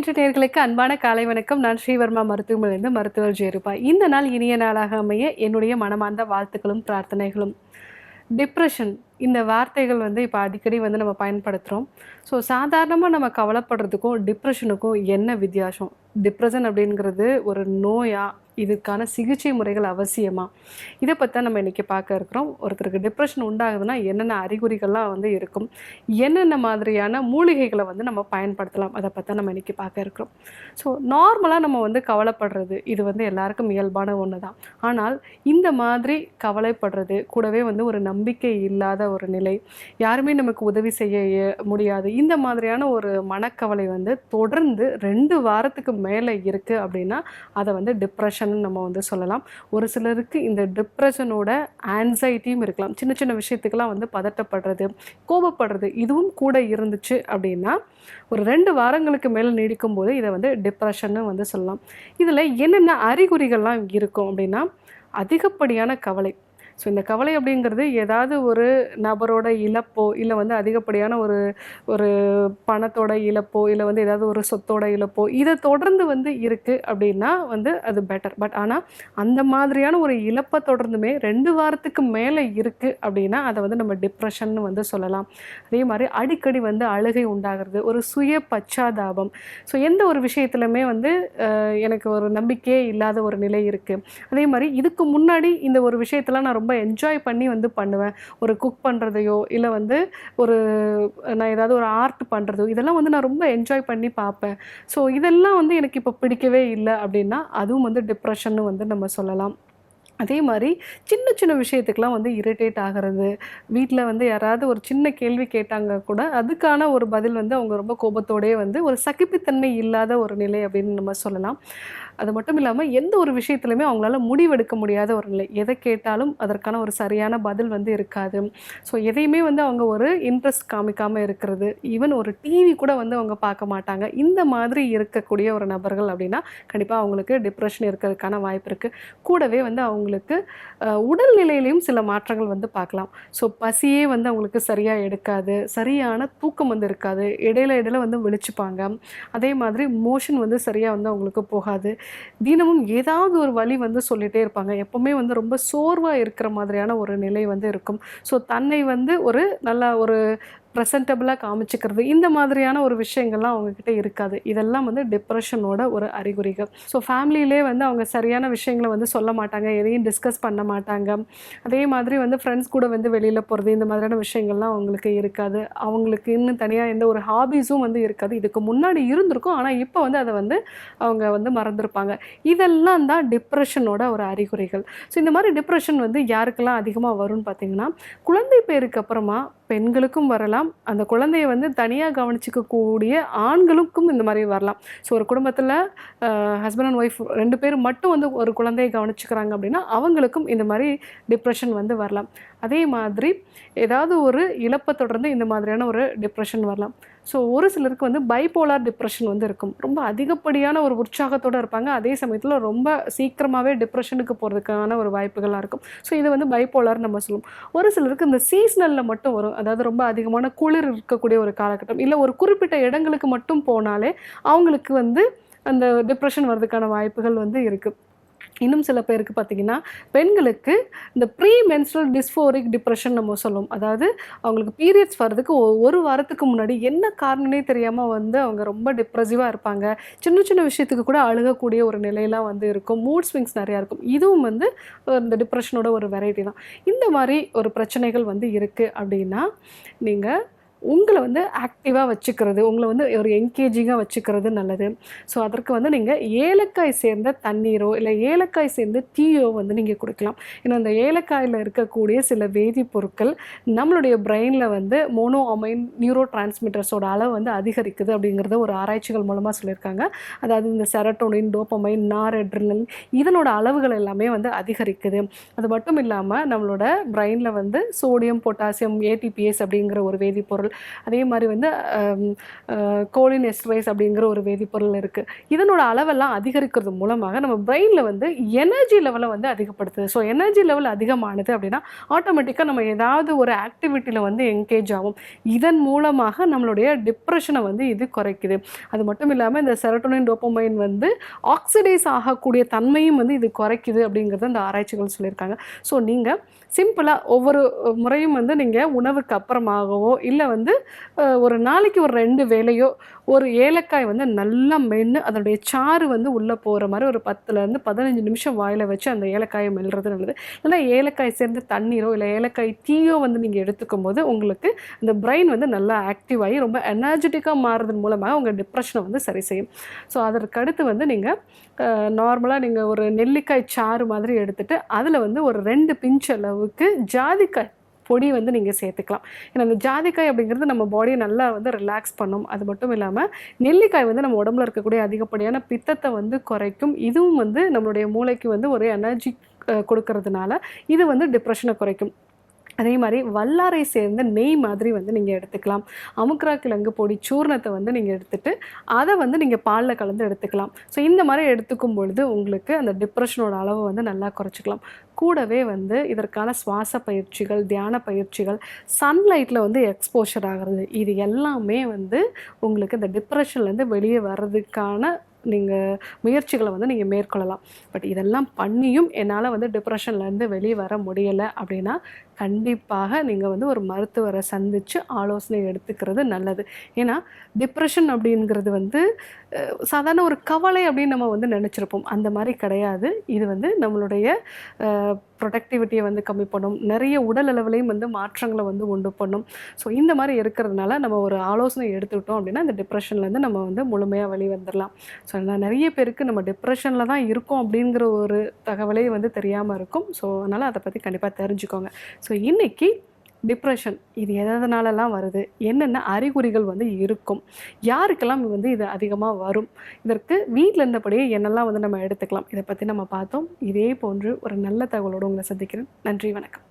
நின்ற நேர்களுக்கு அன்பான காலை வணக்கம். நான் ஸ்ரீவர்மா மருத்துவமனையிலிருந்து மருத்துவர் ஜெருபா இந்த நாள் இனிய நாளாக அமைய என்னுடைய மனமார்ந்த வாழ்த்துக்களும் பிரார்த்தனைகளும். டிப்ரெஷன் இந்த வார்த்தைகள் வந்து இப்போ அடிக்கடி வந்து நம்ம பயன்படுத்துகிறோம் ஸோ சாதாரணமாக நம்ம கவலைப்படுறதுக்கும் டிப்ரெஷனுக்கும் என்ன வித்தியாசம்? டிப்ரெஷன் அப்படிங்கிறது ஒரு நோயா இதுக்கான சிகிச்சை முறைகள் அவசியமா? இதை பற்றி தான் நம்ம இன்றைக்கி பார்க்க இருக்கிறோம். ஒருத்தருக்கு டிப்ரெஷன் உண்டாகுதுன்னா என்னென்ன அறிகுறிகள்லாம் வந்து இருக்கும்? என்னென்ன மாதிரியான மூலிகைகளை வந்து நம்ம பயன்படுத்தலாம்? அதை பற்றி நம்ம இன்றைக்கி பார்க்க இருக்கிறோம். ஸோ நார்மலாக நம்ம வந்து கவலைப்படுறது இது வந்து எல்லாருக்கும் இயல்பான ஒன்று தான் ஆனால் இந்த மாதிரி கவலைப்படுறது கூடவே வந்து ஒரு நம்பிக்கை இல்லாத ஒரு நிலை யாருமே நமக்கு உதவி செய்ய முடியாது. இந்த மாதிரியான ஒரு மனக்கவலை வந்து தொடர்ந்து ரெண்டு வாரத்துக்கு மேலே இருக்குது அப்படின்னா அதை வந்து டிப்ரெஷன் நம்ம வந்து சொல்லலாம். ஒரு சிலருக்கு இந்த டிப்ரெஷனோட ஆன்சைட்டியும் இருக்கலாம். சின்ன சின்ன விஷயத்துக்கெல்லாம் வந்து பதட்டப்படுறது கோபப்படுறது இதுவும் கூட இருந்துச்சு அப்படின்னா ஒரு ரெண்டு வாரங்களுக்கு மேலே நீடிக்கும் போது இதை வந்து டிப்ரெஷன்னு வந்து சொல்லலாம். இதில் என்னென்ன அறிகுறிகள்லாம் இருக்கும் அப்படின்னா அதிகப்படியான கவலை. ஸோ இந்த கவலை அப்படிங்கிறது ஏதாவது ஒரு நபரோட இழப்போ இல்லை வந்து அதிகப்படியான ஒரு ஒரு பணத்தோட இழப்போ இல்லை வந்து ஏதாவது ஒரு சொத்தோட இழப்போ இதை தொடர்ந்து வந்து இருக்குது அப்படின்னா வந்து அது பெட்டர் பட் ஆனால் அந்த மாதிரியான ஒரு இழப்பை தொடர்ந்துமே ரெண்டு வாரத்துக்கு மேலே இருக்குது அப்படின்னா அதை வந்து நம்ம டிப்ரெஷன் வந்து சொல்லலாம். அதே மாதிரி அடிக்கடி வந்து அழுகை உண்டாகிறது ஒரு சுய பச்சாதாபம். ஸோ எந்த ஒரு விஷயத்துலையுமே வந்து எனக்கு ஒரு நம்பிக்கையே இல்லாத ஒரு நிலை இருக்குது அதே மாதிரி இதுக்கு முன்னாடி இந்த ஒரு விஷயத்தெல்லாம் நான் ரொம்ப ரொம்ப என்ஜாய் பண்ணி வந்து பண்ணுவேன். ஒரு குக் பண்ணுறதையோ இல்லை வந்து ஒரு நான் ஏதாவது ஒரு ஆர்ட் பண்ணுறதோ இதெல்லாம் வந்து நான் ரொம்ப என்ஜாய் பண்ணி பார்ப்பேன். ஸோ இதெல்லாம் வந்து எனக்கு இப்போ பிடிக்கவே இல்லை அப்படின்னா அதுவும் வந்து டிப்ரெஷன்னு வந்து நம்ம சொல்லலாம். அதே மாதிரி சின்ன சின்ன விஷயத்துக்கெலாம் வந்து இரிட்டேட் ஆகிறது வீட்டில் வந்து யாராவது ஒரு சின்ன கேள்வி கேட்டாங்க கூட அதுக்கான ஒரு பதில் வந்து அவங்க ரொம்ப கோபத்தோடயே வந்து ஒரு சகிப்புத்தன்மை இல்லாத ஒரு நிலை அப்படின்னு நம்ம சொல்லலாம். அது மட்டும் இல்லாமல் எந்த ஒரு விஷயத்துலையுமே அவங்களால முடிவெடுக்க முடியாத ஒரு நிலை. எதை கேட்டாலும் அதற்கான ஒரு சரியான பதில் வந்து இருக்காது. ஸோ எதையுமே வந்து அவங்க ஒரு இன்ட்ரெஸ்ட் காமிக்காமல் இருக்கிறது. ஈவன் ஒரு டிவி கூட வந்து அவங்க பார்க்க மாட்டாங்க. இந்த மாதிரி இருக்கக்கூடிய ஒரு நபர்கள் அப்படின்னா கண்டிப்பாக அவங்களுக்கு டிப்ரெஷன் இருக்கிறதுக்கான வாய்ப்பு இருக்குது கூடவே வந்து அவங்க அவங்களுக்கு உடல்நிலையிலையும் சில மாற்றங்கள் வந்து பார்க்கலாம். ஸோ பசியே வந்து அவங்களுக்கு சரியாக எடுக்காது சரியான தூக்கம் வந்து இருக்காது இடையில இடையில வந்து விழிச்சுப்பாங்க. அதே மாதிரி மோஷன் வந்து சரியாக வந்து அவங்களுக்கு போகாது. தினமும் ஏதாவது ஒரு வழி வந்து சொல்லிகிட்டே இருப்பாங்க. எப்போவுமே வந்து ரொம்ப சோர்வாக இருக்கிற மாதிரியான ஒரு நிலை வந்து இருக்கும். ஸோ தன்னை வந்து ஒரு நல்ல ஒரு ப்ரெசன்டபுளாக காமிச்சிக்கிறது. இந்த மாதிரியான ஒரு விஷயங்கள்லாம் அவங்கக்கிட்ட இருக்காது. இதெல்லாம் வந்து டிப்ரெஷனோட ஒரு அறிகுறிகள். ஸோ ஃபேமிலியிலே வந்து அவங்க சரியான விஷயங்களை வந்து சொல்ல மாட்டாங்க. எதையும் டிஸ்கஸ் பண்ண மாட்டாங்க. அதே மாதிரி வந்து ஃப்ரெண்ட்ஸ் கூட வந்து வெளியில் போகிறது இந்த மாதிரியான விஷயங்கள்லாம் அவங்களுக்கு இருக்காது. அவங்களுக்கு இன்னும் தனியாக எந்த ஒரு ஹாபீஸும் வந்து இருக்காது. இதுக்கு முன்னாடி இருந்திருக்கும். ஆனால் இப்போ வந்து அதை வந்து அவங்க வந்து மறந்துருப்பாங்க. இதெல்லாம் தான் டிப்ரெஷனோட ஒரு அறிகுறிகள். ஸோ இந்த மாதிரி டிப்ரெஷன் வந்து யாருக்கெல்லாம் அதிகமாக வரும்னு பார்த்தீங்கன்னா குழந்தை பேருக்கு அப்புறமா பெண்களுக்கும் வரலாம். அந்த குழந்தைய வந்து தனியாக கவனிச்சிக்கக்கூடிய ஆண்களுக்கும் இந்த மாதிரி வரலாம். ஸோ ஒரு குடும்பத்தில் ஹஸ்பண்ட் அண்ட் ஒய்ஃப் ரெண்டு பேரும் மட்டும் வந்து ஒரு குழந்தையை கவனிச்சுக்கிறாங்க அப்படின்னா அவங்களுக்கும் இந்த மாதிரி டிப்ரெஷன் வந்து வரலாம். அதே மாதிரி ஏதாவது ஒரு இழப்பை தொடர்ந்து இந்த மாதிரியான ஒரு டிப்ரெஷன் வரலாம். ஸோ ஒரு சிலருக்கு வந்து பைபோலார் டிப்ரெஷன் வந்து இருக்கும். ரொம்ப அதிகப்படியான ஒரு உற்சாகத்தோடு இருப்பாங்க. அதே சமயத்தில் ரொம்ப சீக்கிரமாகவே டிப்ரெஷனுக்கு போகிறதுக்கான ஒரு வாய்ப்புகளாக இருக்கும். ஸோ இது வந்து பைபோலார் நம்ம சொல்லுவோம். ஒரு சிலருக்கு இந்த சீசனலில் மட்டும் வரும். அதாவது ரொம்ப அதிகமான குளிர் இருக்கக்கூடிய ஒரு காலகட்டம். இல்லை ஒரு குறிப்பிட்ட இடங்களுக்கு மட்டும் போனாலே அவங்களுக்கு வந்து அந்த டிப்ரெஷன் வர்றதுக்கான வாய்ப்புகள் வந்து இருக்குது இன்னும் சில பேருக்கு பார்த்தீங்கன்னா பெண்களுக்கு இந்த ப்ரீ மென்ஸ்ட்ரல் டிஸ்ஃபோரிக் டிப்ரெஷன் நம்ம சொல்லுவோம். அதாவது அவங்களுக்கு பீரியட்ஸ் வர்றதுக்கு ஒ- ஒரு வாரத்துக்கு முன்னாடி என்ன காரணம்னே தெரியாமல் வந்து அவங்க ரொம்ப டிப்ரெசிவாக இருப்பாங்க. சின்ன சின்ன விஷயத்துக்கு கூட அழுகக்கூடிய ஒரு நிலையெல்லாம் வந்து இருக்கும். மூட் ஸ்விங்ஸ் நிறையா இருக்கும். இதுவும் வந்து இந்த டிப்ரெஷனோட ஒரு வெரைட்டி தான். இந்த மாதிரி ஒரு பிரச்சனைகள் வந்து இருக்குது அப்படின்னா நீங்கள் உங்களை வந்து ஆக்டிவாக வச்சுக்கிறது உங்களை வந்து ஒரு என்கேஜிங்காக வச்சுக்கிறது நல்லது. ஸோ அதற்கு வந்து நீங்கள் ஏலக்காய் சேர்ந்த தண்ணீரோ இல்லை ஏலக்காய் சேர்ந்த டீயோ வந்து நீங்கள் கொடுக்கலாம். ஏன்னா அந்த ஏலக்காயில் இருக்கக்கூடிய சில வேதிப்பொருட்கள் நம்மளுடைய பிரெயினில் வந்து மோனோ அமைன் நியூரோ டிரான்ஸ்மிட்டர்ஸோட அளவு வந்து அதிகரிக்குது அப்படிங்கிறத ஒரு ஆராய்ச்சிகள் மூலமாக சொல்லியிருக்காங்க. அதாவது இந்த செரட்டோனின் டோப்பமைன் நாரெட்ரினல் இதனோட அளவுகள் எல்லாமே வந்து அதிகரிக்குது. அது மட்டும் இல்லாமல் நம்மளோட பிரெயினில் வந்து சோடியம் பொட்டாசியம் ஏடிபிஎஸ் அப்படிங்கிற ஒரு வேதிப்பொருள் வேதிப்பொருள் அதே மாதிரி வந்து கோலின் எஸ்ட்ரைஸ் அப்படிங்கிற ஒரு வேதிப்பொருள் இருக்குது இதனோட அளவெல்லாம் அதிகரிக்கிறது மூலமாக நம்ம பிரெயினில் வந்து எனர்ஜி லெவலை வந்து அதிகப்படுத்துது. ஸோ எனர்ஜி லெவல் அதிகமானது அப்படின்னா ஆட்டோமேட்டிக்காக நம்ம ஏதாவது ஒரு ஆக்டிவிட்டியில் வந்து என்கேஜ் ஆகும் இதன் மூலமாக நம்மளுடைய டிப்ரெஷனை வந்து இது குறைக்குது. அது மட்டும் இல்லாமல் இந்த செரட்டோனின் டோப்போமைன் வந்து ஆக்சிடைஸ் ஆகக்கூடிய தன்மையும் வந்து இது குறைக்குது அப்படிங்கிறது அந்த ஆராய்ச்சிகள் சொல்லியிருக்காங்க. ஸோ நீங்கள் சிம்பிளாக ஒவ்வொரு முறையும் வந்து நீங்கள் உணவுக்கு அப்புறமாகவோ இல்லை வந்து வந்து ஒரு நாளைக்கு ஒரு ரெண்டு வேளையோ ஒரு ஏலக்காய் வந்து நல்லா மென்று அதனுடைய சாறு வந்து உள்ளே போகிற மாதிரி ஒரு பத்துலேருந்து பதினஞ்சு நிமிஷம் வாயில் வச்சு அந்த ஏலக்காயை மெல்றது நல்லது. இல்லைன்னா ஏலக்காய் சேர்ந்து தண்ணீரோ இல்லை ஏலக்காய் டீயோ வந்து நீங்கள் எடுத்துக்கும் போது உங்களுக்கு இந்த பிரெயின் வந்து நல்லா ஆக்டிவ் ஆகி ரொம்ப எனர்ஜெட்டிக்காக மாறுறதன் மூலமாக உங்கள் டிப்ரெஷனை வந்து சரி செய்யும். ஸோ அதற்கு அடுத்து வந்து நீங்கள் நார்மலாக நீங்கள் ஒரு நெல்லிக்காய் சாறு மாதிரி எடுத்துகிட்டு அதில் வந்து ஒரு ரெண்டு பிஞ்ச் அளவுக்கு ஜாதிக்காய் பொடி வந்து நீங்கள் சேர்த்துக்கலாம். ஏன்னா அந்த ஜாதிக்காய் அப்படிங்கிறது நம்ம பாடியை நல்லா வந்து ரிலாக்ஸ் பண்ணும். அது மட்டும் இல்லாமல் நெல்லிக்காய் வந்து நம்ம உடம்புல இருக்கக்கூடிய அதிகப்படியான பித்தத்தை வந்து குறைக்கும். இதுவும் வந்து நம்மளுடைய மூளைக்கு வந்து ஒரு எனர்ஜி கொடுக்கறதுனால இது வந்து டிப்ரெஷனை குறைக்கும். அதே மாதிரி வல்லாரை சேர்ந்த நெய் மாதிரி வந்து நீங்கள் எடுத்துக்கலாம். அமுக்ரா கிழங்கு பொடி சூர்ணத்தை வந்து நீங்கள் எடுத்துட்டு அதை வந்து நீங்கள் பாலில் கலந்து எடுத்துக்கலாம். ஸோ இந்த மாதிரி எடுத்துக்கும் பொழுது உங்களுக்கு அந்த டிப்ரெஷனோட அளவை வந்து நல்லா குறைச்சிக்கலாம். கூடவே வந்து இதற்கான சுவாச பயிற்சிகள் தியான பயிற்சிகள் சன்லைட்டில் வந்து எக்ஸ்போஷர் ஆகிறது இது எல்லாமே வந்து உங்களுக்கு இந்த டிப்ரெஷன்லேருந்து வெளியே வர்றதுக்கான நீங்கள் முயற்சிகளை வந்து நீங்கள் மேற்கொள்ளலாம். பட் இதெல்லாம் பண்ணியும் என்னால் வந்து டிப்ரெஷன்லேருந்து வெளியே வர முடியலை அப்படின்னா கண்டிப்பாக நீங்கள் வந்து ஒரு மருத்துவரை சந்தித்து ஆலோசனை எடுத்துக்கிறது நல்லது. ஏன்னா டிப்ரெஷன் அப்படிங்கிறது வந்து சாதாரண ஒரு கவலை அப்படின்னு நம்ம வந்து நினச்சிருப்போம். அந்த மாதிரி கிடையாது. இது வந்து நம்மளுடைய ப்ரொடக்டிவிட்டியை வந்து கம்மி பண்ணும். நிறைய உடல் அளவுலையும் வந்து மாற்றங்களை வந்து உண்டு பண்ணும். ஸோ இந்த மாதிரி இருக்கிறதுனால நம்ம ஒரு ஆலோசனை எடுத்துக்கிட்டோம் அப்படின்னா இந்த டிப்ரெஷன்லேருந்து நம்ம வந்து முழுமையாக வெளியே வந்துடலாம் ஸோ நான் நிறைய பேருக்கு நம்ம டிப்ரெஷனில் தான் இருக்கோம் அப்படிங்கிற ஒரு தகவலே வந்து தெரியாமல் இருக்கும். ஸோ அதனால் அதை பற்றி கண்டிப்பாக தெரிஞ்சுக்கோங்க. ஸோ ஸோ இன்றைக்கி டிப்ரெஷன் இது எதனாலலாம் வருது? என்னென்ன அறிகுறிகள் வந்து இருக்கும்? யாருக்கெல்லாம் வந்து இது அதிகமாக வரும்? இதற்கு வீட்டில் இருந்தபடியே என்னெல்லாம் வந்து நம்ம எடுத்துக்கலாம்? இதை பற்றி நம்ம பார்த்தோம். இதே போன்று ஒரு நல்ல தகவலோடு உங்களை சந்திக்கிறேன். நன்றி வணக்கம்.